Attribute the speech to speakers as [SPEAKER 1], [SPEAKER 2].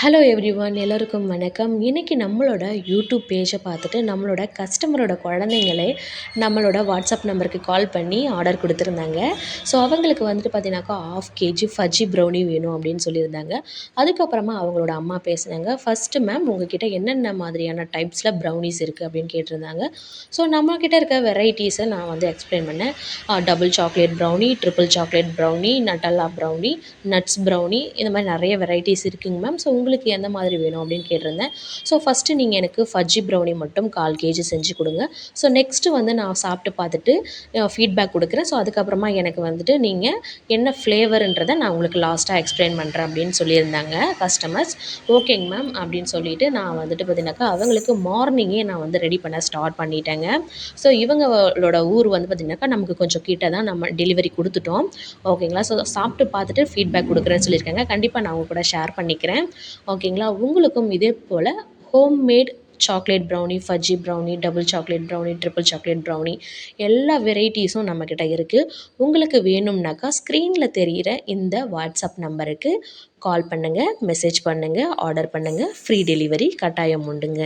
[SPEAKER 1] Hello every one எல்லோருக்கும் வணக்கம். இன்றைக்கி நம்மளோட யூடியூப் பேஜை பார்த்துட்டு நம்மளோட கஸ்டமரோட குழந்தைங்களே நம்மளோட வாட்ஸ்அப் நம்பருக்கு கால் பண்ணி ஆர்டர் கொடுத்துருந்தாங்க. ஸோ அவங்களுக்கு வந்துட்டு பார்த்தீங்கன்னாக்கா ஆஃப் கேஜி ஃபஜ்ஜி ப்ரௌனி வேணும் அப்படின்னு சொல்லியிருந்தாங்க. அதுக்கப்புறமா அவங்களோட அம்மா பேசுனாங்க. ஃபஸ்ட்டு மேம் உங்ககிட்ட என்னென்ன மாதிரியான டைப்ஸில் ப்ரௌனிஸ் இருக்குது அப்படின்னு கேட்டிருந்தாங்க. ஸோ நம்மக்கிட்ட இருக்க வெரைட்டிஸை நான் வந்து எக்ஸ்பிளைன் பண்ணேன். Double chocolate brownie triple chocolate brownie Nutella brownie nuts brownie இந்த மாதிரி நிறைய வெரைட்டிஸ் இருக்குங்க மேம் ஸோ உங்களுக்கு உங்களுக்கு எந்த மாதிரி வேணும் அப்படின்னு கேட்டிருந்தேன். ஸோ ஃபஸ்ட்டு நீங்கள் எனக்கு ஃபஜ்ஜி ப்ரௌனி மட்டும் கால் கேஜி செஞ்சு கொடுங்க. ஸோ நெக்ஸ்ட்டு வந்து நான் சாப்பிட்டு பார்த்துட்டு ஃபீட்பேக் கொடுக்குறேன். ஸோ அதுக்கப்புறமா எனக்கு வந்துட்டு நீங்கள் என்ன ஃப்ளேவருன்றதை நான் உங்களுக்கு லாஸ்ட்டாக எக்ஸ்பிளைன் பண்ணுறேன் அப்படின்னு சொல்லியிருந்தாங்க கஸ்டமர்ஸ் ஓகேங்க மேம் அப்படின்னு சொல்லிவிட்டு நான் வந்துட்டு பார்த்தீங்கன்னாக்கா அவங்களுக்கு மார்னிங்கே நான் வந்து ரெடி பண்ண ஸ்டார்ட் பண்ணிட்டேங்க. ஸோ இவங்களோட ஊர் வந்து பார்த்திங்கனாக்கா நமக்கு கொஞ்சம் கிட்ட தான் நம்ம டெலிவரி கொடுத்துட்டோம். ஓகேங்களா ஸோ சாப்பிட்டு பார்த்துட்டு ஃபீட்பேக் கொடுக்குறேன்னு சொல்லியிருக்காங்க. கண்டிப்பாக நான் அவங்க கூட ஷேர் பண்ணிக்கிறேன். ஓகேங்களா? உங்களுக்கும் இதே போல் homemade chocolate brownie fudgy brownie double chocolate brownie triple chocolate brownie எல்லா வெரைட்டிஸும் நம்மக்கிட்ட இருக்குது உங்களுக்கு வேணும்னாக்கா ஸ்க்ரீனில் தெரிகிற இந்த வாட்ஸ்அப் நம்பருக்கு கால் பண்ணுங்கள் மெசேஜ் பண்ணுங்கள் ஆர்டர் பண்ணுங்கள் ஃப்ரீ டெலிவரி கட்டாயம் உண்டுங்க.